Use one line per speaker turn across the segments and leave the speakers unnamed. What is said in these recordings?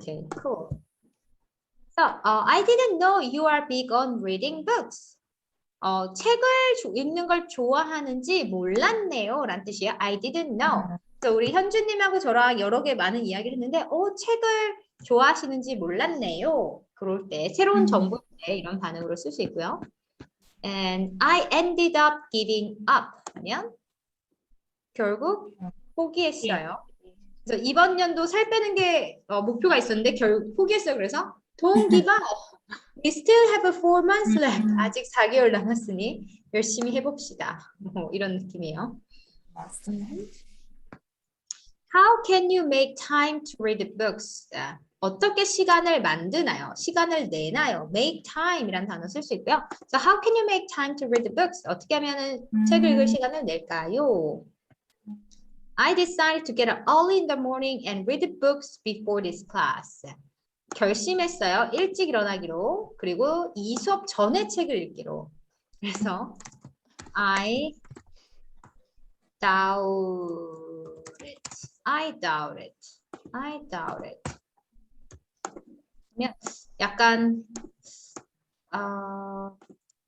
Okay, cool. So, uh, I didn't know you are big on reading books. 어, 책을 조- 읽는 걸 좋아하는지 몰랐네요. 라는 뜻이에요. I didn't know. 그래서 우리 현주님하고 저랑 여러 개 많은 이야기를 했는데, 어, 책을 좋아하시는지 몰랐네요. 그럴 때, 새로운
음.
정보일 때 이런 반응으로 쓸 수 있고요. And I ended up giving up. 하면 결국 포기했어요. 그래서 이번 연도 살 빼는 게 어, 목표가 있었는데 결국 포기했어요. 그래서 don't give up. We still have four months left.
음.
아직 4개월 남았으니 열심히 해봅시다. 뭐 이런 느낌이에요.
맞습니다.
How can you make time to read books? 아, 어떻게 시간을 만드나요? 시간을 내나요? Make time이란 단어 쓸 수 있고요. So how can you make time to read books? 어떻게 하면은 책을 읽을
음.
시간을 낼까요? I decided to get up early in the morning and read books before this class. 결심했어요. 일찍 일어나기로. 그리고 이 수업 전에 책을 읽기로. 그래서 I doubt it. I doubt it. I doubt it. 약간 어,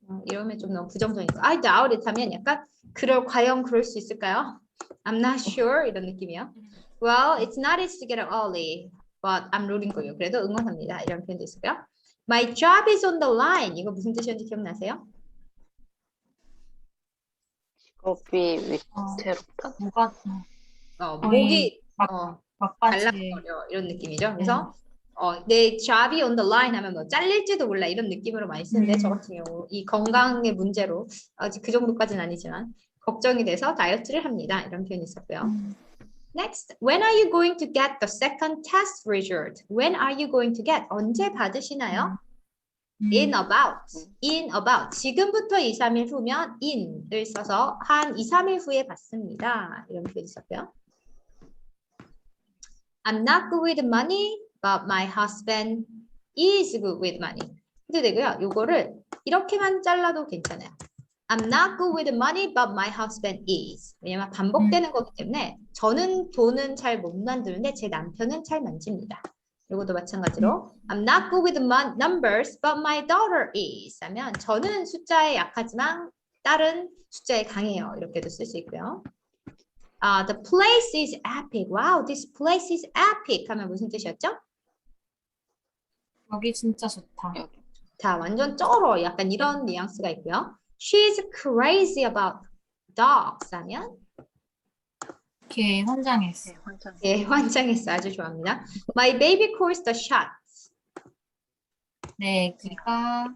어, 이러면 좀 너무 부정적이니까 I doubt it 하면 약간 그럴 과연 그럴 수 있을까요? I'm not sure 이런 느낌이요. Well, it's not easy to get up early, but I'm rooting for you. 그래도 응원합니다. 이런 표현도 있고요. My job is on the line. 이거 무슨 뜻이었는지 기억나세요?
직업이
어,
위태롭다.
뭐가
어,
거의
목이
막-
어,
막바지
달라버려 이런 느낌이죠. 그래서 어, 내 job이 on the line 하면 뭐 잘릴지도 몰라 이런 느낌으로 많이 쓰는데
음.
저 같은 경우 이 건강의 문제로 아직 그 정도까지는 아니지만 걱정이 돼서 다이어트를 합니다. 이런 표현이 있었고요.
음,
Next, when are you going to get the second test result? When are you going to get? 언제 받으시나요?
음,
In about, in about. 지금부터 2, 3일 후면 in을 써서 한 2, 3일 후에 받습니다. 이런 표현이 있었고요. I'm not good with money, but my husband is good with money. 해도 되고요. 요거를 이렇게만 잘라도 괜찮아요. I'm not good with money, but my husband is. 왜냐면 반복되는 거기 때문에 저는 돈은 잘 못 만드는데 제 남편은 잘 만집니다. 요것도 마찬가지로 I'm not good with numbers, but my daughter is. 하면 저는 숫자에 약하지만 딸은 숫자에 강해요. 이렇게도 쓸 수 있고요. 아, the place is epic. Wow, this place is epic. 하면 무슨 뜻이었죠?
여기 진짜 좋다.
자, 완전 쩔어. 약간 이런 뉘앙스가 있고요. She's crazy about dogs. 하면
이렇게 환장했어.
네, 환장.
예, 환장했어. 아주 좋아합니다. My baby calls the shots.
네, 기가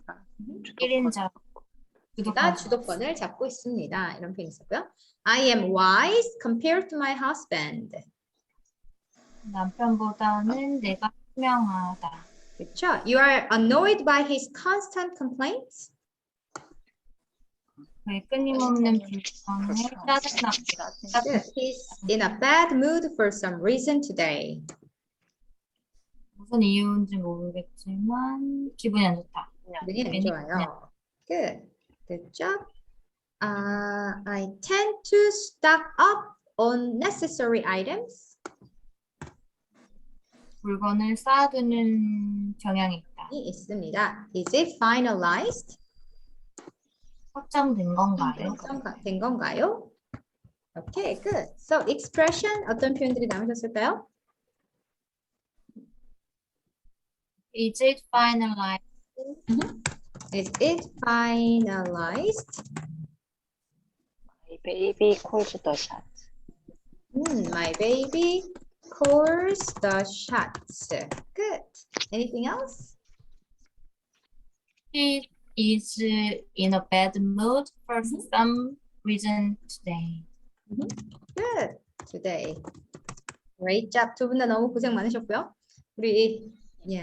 1인자
제가 주도권을 잡고 있습니다. 이런 표현이 있었고요. I am wise compared to my husband.
남편보다는 내가 투명하다.
그렇죠? You are annoyed by his constant complaints.
그의 끊임없는 불평에 짜증나.
He's in a bad mood for some reason today.
무슨 이유인지 모르겠지만 기분이 안 좋다.
기분이 안 좋아요. Good. Good job. Uh, I tend to stock up on necessary items.
물건을 쌓아두는 경향이 있다.
이 있습니다. Is it finalized?
확정된 건가요?
완성가- 된 건가요? Okay, good. So expression 어떤 표현들이 남으셨을까요?
Is it finalized?
Is it finalized?
My baby calls the shot.
Hmm, my baby calls the shots. Good. Anything else?
She is in a bad mood for some reason today.
Good. Today. Great job. 두 분 다 너무 고생 많으셨고요. 우리 예,